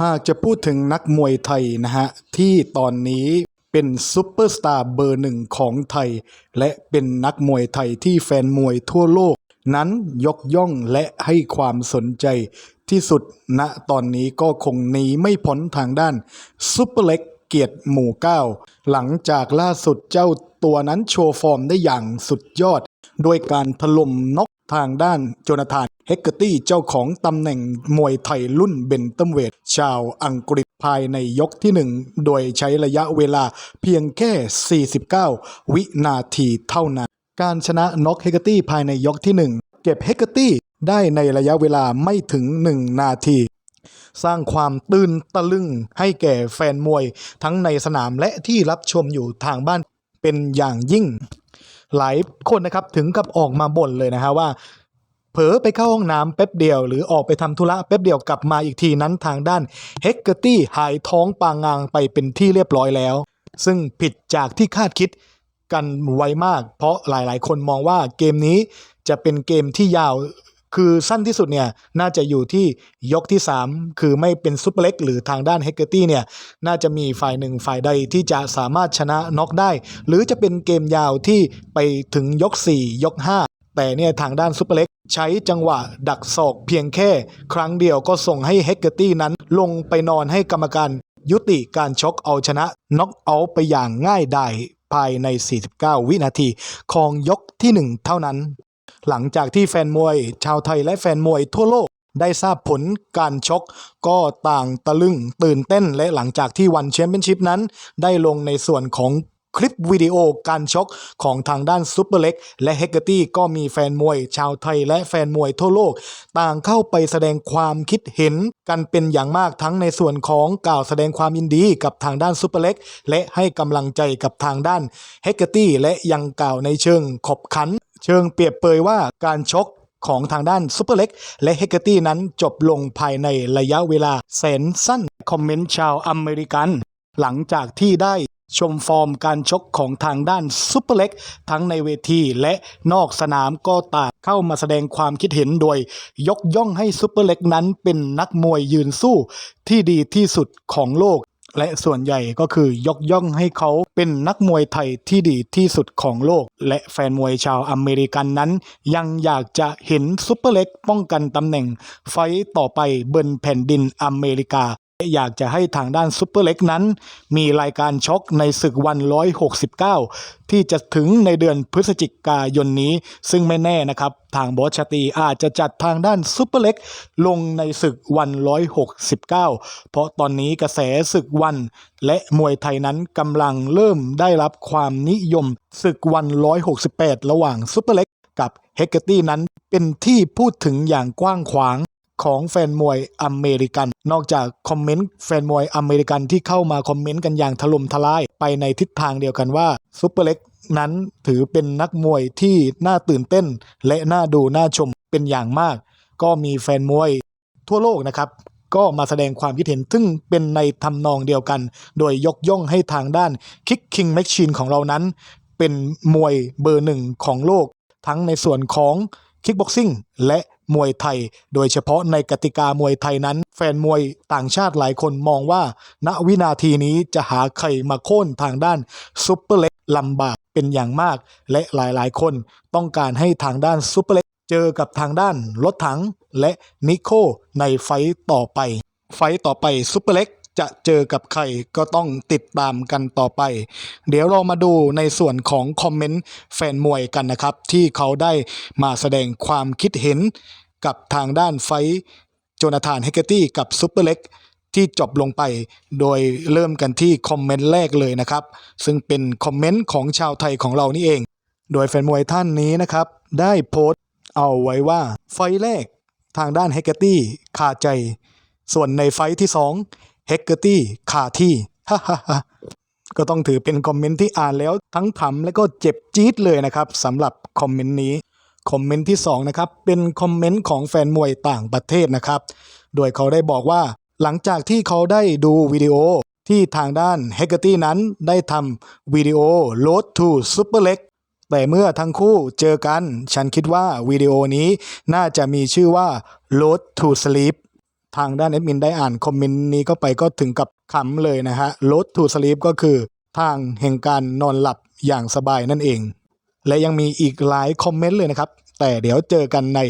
หากจะพูดถึงนักมวยไทยนะฮะ ที่ตอนนี้เป็นซุปเปอร์สตาร์เบอร์หนึ่งของไทย และเป็นนักมวยไทยที่แฟนมวยทั่วโลก นั้นยกย่องและให้ความสนใจที่สุดณตอนนี้ก็คงหนีไม่พ้นทางด้านซุปเปอร์เล็กเกียรติหมู่เก้าหลังจากล่าสุดเจ้าตัวนั้นโชว์ฟอร์มได้อย่างสุดยอด ด้วยการถล่มน็อกทางด้านโจนาธานเฮกเกอร์ตี้เจ้าของตำแหน่งมวยไทยรุ่นเบนตัมเวทชาวอังกฤษภายในยกที่หนึ่งโดยใช้ระยะเวลาเพียงแค่ 49 วินาทีเท่านั้น การชนะน็อกเฮกเกอร์ตี้ภายในยกที่หนึ่งเก็บเฮกเกอร์ตี้ได้ในระยะเวลาไม่ถึง 1 นาที สร้างความตื่นตะลึงให้แก่แฟนมวยทั้งในสนามและที่รับชมอยู่ทางบ้านเป็นอย่างยิ่ง หลายคนนะครับถึงกับออกมาบ่นเลยนะฮะว่าเผลอไปเข้าห้องน้ำแป๊บเดียว หรือออกไปทำธุระแป๊บเดียวกลับมาอีกทีนั้นทางด้านเฮกเกอร์ตี้หายท้องปางงางไปเป็นที่เรียบร้อยแล้ว ซึ่งผิดจากที่คาดคิดกันไวมาก เพราะหลายๆ คนมองว่าเกมนี้จะเป็นเกมที่ยาว คือสั้นที่สุดเนี่ยน่าจะอยู่ที่ยกที่ 3 คือไม่เป็นซุปเปอร์เล็กหรือทางด้านเฮกเกอร์ตี้เนี่ยน่าจะมีฝ่ายหนึ่งฝ่ายใดที่จะสามารถชนะน็อกได้ หรือจะเป็นเกมยาวที่ไปถึงยก 4 ยก 5 แต่เนี่ยทางด้านซุปเปอร์เล็กใช้จังหวะดักศอกเพียงแค่ ครั้งเดียวก็ส่งให้เฮกเกอร์ตี้นั้นลงไปนอนให้กรรมการยุติการชกเอาชนะน็อกเอาไปอย่างง่ายดายภายใน 49 วินาที ของยกที่ 1 เท่านั้น หลังจากที่แฟนมวย ชาวไทยและแฟนมวยทั่วโลกได้ทราบผลการชกก็ต่างตะลึงตื่นเต้น และหลังจากที่วันแชมเปี้ยนชิพนั้น ได้ลงในส่วนของคลิปวิดีโอการชกของทางด้านซุปเปอร์เล็กและเฮกเกอร์ตี้ก็มีแฟนมวย ชาวไทยและแฟนมวยทั่วโลก ต่างเข้าไปแสดงความคิดเห็นกันเป็นอย่างมากทั้งในส่วนของกล่าวแสดงความยินดีกับทางด้านซุปเปอร์เล็กและให้กำลังใจกับทางด้านเฮกเกอร์ตี้และยังกล่าวในเชิงขบขัน เชิงเปรียบเปยว่าการชกของทางด้านซุปเปอร์เล็กและเฮกเกอร์ตี้นั้นจบลงภายในระยะเวลาแสนสั้นคอมเมนต์ชาวอเมริกัน หลังจากที่ได้ชมฟอร์มการชกของทางด้านซุปเปอร์เล็กทั้งในเวทีและนอกสนามก็ต่างเข้ามาแสดงความคิดเห็นโดย ยกย่องให้ซุปเปอร์เล็กนั้นเป็นนักมวยยืนสู้ที่ดีที่สุดของโลก และส่วนใหญ่ก็คือยกย่องให้เขาเป็นนักมวยไทยที่ดีที่สุดของโลก และแฟนมวยชาวอเมริกันนั้น ยังอยากจะเห็นซุปเปอร์เล็กป้องกันตำแหน่งไฟต์ต่อไปบนแผ่นดินอเมริกา อยากจะให้ทางด้านซุปเปอร์เล็กนั้น มีรายการชกในศึกวัน 169 ที่จะถึงในเดือนพฤศจิกายนนี้ ซึ่งไม่แน่นะครับ ทางบอสชาตีอาจจะจัดทางด้านซุปเปอร์เล็กลงในศึกวัน 169 เพราะตอนนี้กระแสศึกวัน และมวยไทยนั้นกำลังเริ่มได้รับความนิยมศึกวัน 168 ระหว่างซุปเปอร์เล็กกับเฮกเกอร์ตี้นั้นเป็นที่พูดถึงอย่างกว้างขวาง ของแฟนมวยอเมริกัน นอกจากคอมเมนต์แฟนมวยอเมริกันที่เข้ามาคอมเมนต์กันอย่างถล่มทลายไปในทิศทางเดียวกันว่าซุปเปอร์เล็กนั้นถือเป็นนักมวยที่น่าตื่นเต้น และน่าดูน่าชมเป็นอย่างมาก ก็มีแฟนมวยทั่วโลกนะครับ ก็มาแสดงความคิดเห็น ซึ่งเป็นในทำนองเดียวกัน โดยยกย่องให้ทางด้านคิกคิงแมชชีนของเรานั้น เป็นมวยเบอร์หนึ่งของโลก ทั้งในส่วนของคิกบ็อกซิ่งและ มวยไทย โดยเฉพาะในกติกามวยไทยนั้น แฟนมวยต่างชาติหลายคนมองว่า ณวินาทีนี้จะหาใครมาโค่นทางด้านซุปเปอร์เล็กลำบากเป็นอย่างมาก และหลายๆ คนต้องการให้ทางด้านซุปเปอร์เล็กเจอกับทางด้านรถถังและนิโคในไฟต์ต่อไป ไฟต์ต่อไปซุปเปอร์เล็ก จะเจอกับใครก็ต้องติดตามกันต่อไป เดี๋ยวเรามาดูในส่วนของคอมเมนต์แฟนมวยกันนะครับ ที่เขาได้มาแสดงความคิดเห็นกับทางด้านไฟโจนาธานเฮกเกอร์ตี้กับซุปเปอร์เล็กที่จบลงไป โดยเริ่มกันที่คอมเมนต์แรกเลยนะครับ ซึ่งเป็นคอมเมนต์ของชาวไทยของเรานี่เอง โดยแฟนมวยท่านนี้นะครับ ได้โพสต์เอาไว้ว่าไฟแรกทางด้านเฮกเกอร์ตี้คาใจ ส่วนในไฟท์ที่ 2 เฮกเกอร์ตี้ขาที่ฮ่าฮ่าฮ่าก็ต้องถือเป็นคอมเมนต์ที่อ่านแล้วทั้งขำและก็เจ็บจี๊ดเลยนะครับสำหรับคอมเมนต์นี้ คอมเมนต์ที่2นะครับเป็นคอมเมนต์ของแฟนมวยต่างประเทศนะครับ โดยเขาได้บอกว่า หลังจากที่เขาได้ดูวิดีโอที่ทางด้านเฮกเกอร์ตี้นั้นได้ทำวิดีโอ Road to Super Leg แต่เมื่อทั้งคู่เจอกัน ฉันคิดว่าวิดีโอนี้น่าจะมีชื่อว่า Road to Sleep ทางด้านแอดมินได้อ่านคอมเมนต์นี้ก็ไปก็ถึงกับขำเลยนะฮะ Road to Sleep ก็คือทางแห่งการนอนหลับอย่างสบายนั่นเอง และยังมีอีกหลายคอมเมนต์เลยนะครับ แต่เดี๋ยวเจอกันใน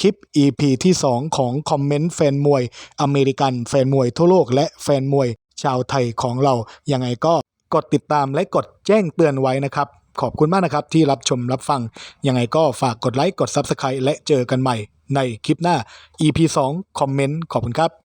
คลิป EP ที่ 2 ของคอมเมนต์แฟนมวย อเมริกันแฟนมวยทั่วโลก และแฟนมวยชาวไทยของเรายังไงก็กดติดตามและกดแจ้งเตือนไว้นะครับ ขอบคุณมากนะครับที่รับชมรับฟัง ยังไงก็ฝากกดไลค์กด Subscribe และเจอกันใหม่ในคลิปหน้า EP 2 คอมเมนต์ ขอบคุณครับ